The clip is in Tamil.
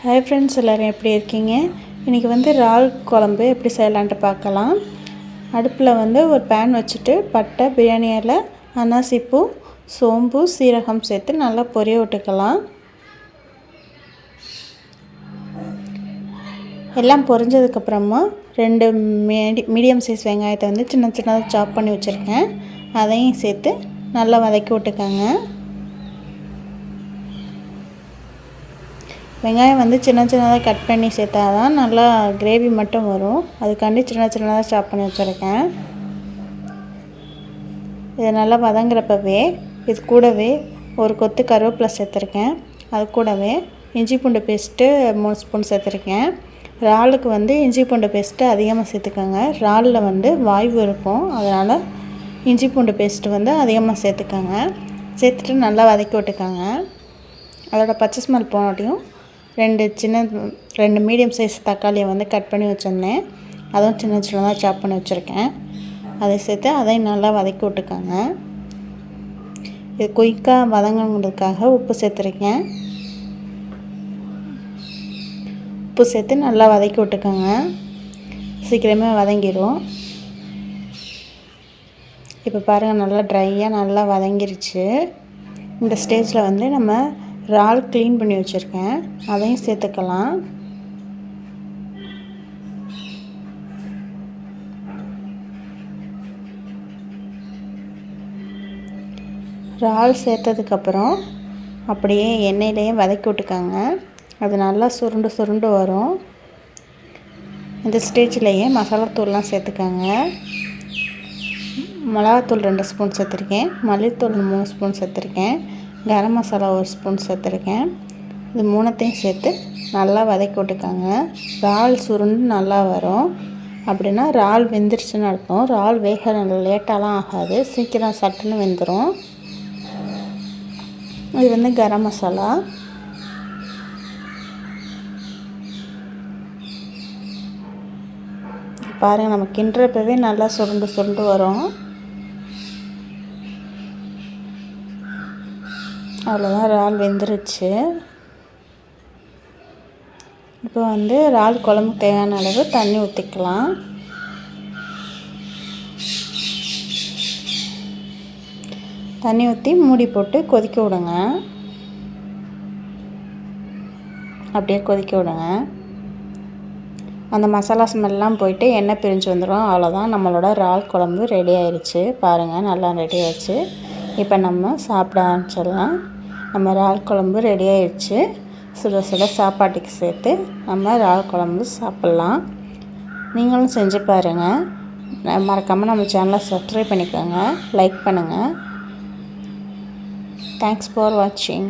ஹாய் ஃப்ரெண்ட்ஸ் எல்லோரும் எப்படி இருக்கீங்க? இன்றைக்கி வந்து இறால் குழம்பு எப்படி செய்யலான்ட்டு பார்க்கலாம். அடுப்பில் வந்து ஒரு பேன் வச்சுட்டு பட்டை பிரியாணி இலை அன்னாசிப்பூ சோம்பு சீரகம் சேர்த்து நல்லா பொரிய விட்டுக்கலாம். எல்லாம் பொரிஞ்சதுக்கப்புறமா ரெண்டு மீடி மீடியம் சைஸ் வெங்காயத்தை வந்து சின்ன சின்னதாக சாப் பண்ணி வச்சுருக்கேன். அதையும் சேர்த்து நல்லா வதக்கி விட்டுக்கோங்க. வெங்காயம் வந்து சின்ன சின்னதாக கட் பண்ணி சேர்த்தா தான் நல்லா கிரேவி மட்டும் வரும். அதுக்காண்டி சின்ன சின்னதாக ஸ்டாப் பண்ணி வச்சுருக்கேன். இது நல்லா வதங்குறப்பவே இது கூடவே ஒரு கொத்து கருவேப்பிலை சேர்த்துருக்கேன். அது கூடவே இஞ்சி பூண்டு பேஸ்ட்டு மூணு ஸ்பூன் சேர்த்துருக்கேன். இறாலுக்கு வந்து இஞ்சி பூண்டு பேஸ்ட்டு அதிகமாக சேர்த்துக்கோங்க. இறாலில் வந்து வாய்வு இருக்கும். அதனால் இஞ்சி பூண்டு பேஸ்ட்டு வந்து அதிகமாக சேர்த்துக்கோங்க. சேர்த்துட்டு நல்லா வதக்கி விட்டுக்கோங்க. அதோட பச்சை ஸ்மெல் போனாட்டியும் ரெண்டு சின்ன ரெண்டு மீடியம் சைஸ் தக்காளியை வந்து கட் பண்ணி வச்சுருந்தேன். அதுவும் சின்ன சின்னதாக சாப் பண்ணி வச்சுருக்கேன். அதை சேர்த்து அதையும் நல்லா வதக்கி விட்டுக்கோங்க. இது குயிக்காக வதங்கணுங்கிறதுக்காக உப்பு சேர்த்துருக்கேன். உப்பு சேர்த்து நல்லா வதக்கி விட்டுக்கோங்க. சீக்கிரமே வதங்கிடும் இப்போ பாருங்கள் நல்லா ட்ரையாக நல்லா வதங்கிருச்சு. இந்த ஸ்டேஜில் வந்து நம்ம இறால் க்ளீன் பண்ணி வச்சுருக்கேன். அதையும் சேர்த்துக்கலாம். இறால் சேர்த்ததுக்கப்புறம் அப்படியே எண்ணெயிலேயே வதக்கி விட்டுக்கோங்க. அது நல்லா சுருண்டு சுருண்டு வரும். இந்த ஸ்டேஜ்லேயே மசாலாத்தூள்லாம் சேர்த்துக்கோங்க. மிளகாத்தூள் ரெண்டு ஸ்பூன் சேர்த்துருக்கேன். மல்லித்தூள் மூணு ஸ்பூன் சேர்த்துருக்கேன். கரம் மசாலா ஒரு ஸ்பூன் சேர்த்துருக்கேன். இது மூணத்தையும் சேர்த்து நல்லா வதக்கி விட்டுக்காங்க. இறால் சுருண்டு நல்லா வரும். அப்படின்னா இறால் வெந்துருச்சுன்னு அர்த்தம். இறால் வேக லேட்டாலாம் ஆகாது. சீக்கிரம் சட்டுன்னு வெந்துடும் இது வந்து கரம் மசாலா. பாருங்கள் நம்ம கிண்டுறப்பவே நல்லா சுருண்டு சுருண்டு வரும். அவ்வளோதான் இறால் வெந்துருச்சு. இப்போ வந்து இறால் குழம்பு தேவையான அளவு தண்ணி ஊற்றிக்கலாம் தண்ணி ஊற்றி மூடி போட்டு கொதிக்க விடுங்க. அப்படியே கொதிக்க விடுங்க. அந்த மசாலா ஸ்மெல்லாம் போயிட்டு எண்ணெய் பிரிஞ்சு வந்துடும் அவ்வளோதான் நம்மளோட இறால் குழம்பு ரெடி ஆயிடுச்சு பாருங்கள் நல்லா ரெடி ஆயிடுச்சு இப்போ நம்ம சாப்பிட ஆரம்பிச்சிடலாம். நம்ம இறால் குழம்பு ரெடி ஆயிடுச்சு. சுட சுட சாப்பாட்டுக்கு சேர்த்து நம்ம இறால் குழம்பு சாப்பிட்லாம். நீங்களும் செஞ்சு பாருங்கள் மறக்காமல் நம்ம சேனலை சப்ஸ்கிரைப் பண்ணிக்கோங்க. லைக் பண்ணுங்கள் தேங்க்ஸ் ஃபார் வாட்சிங்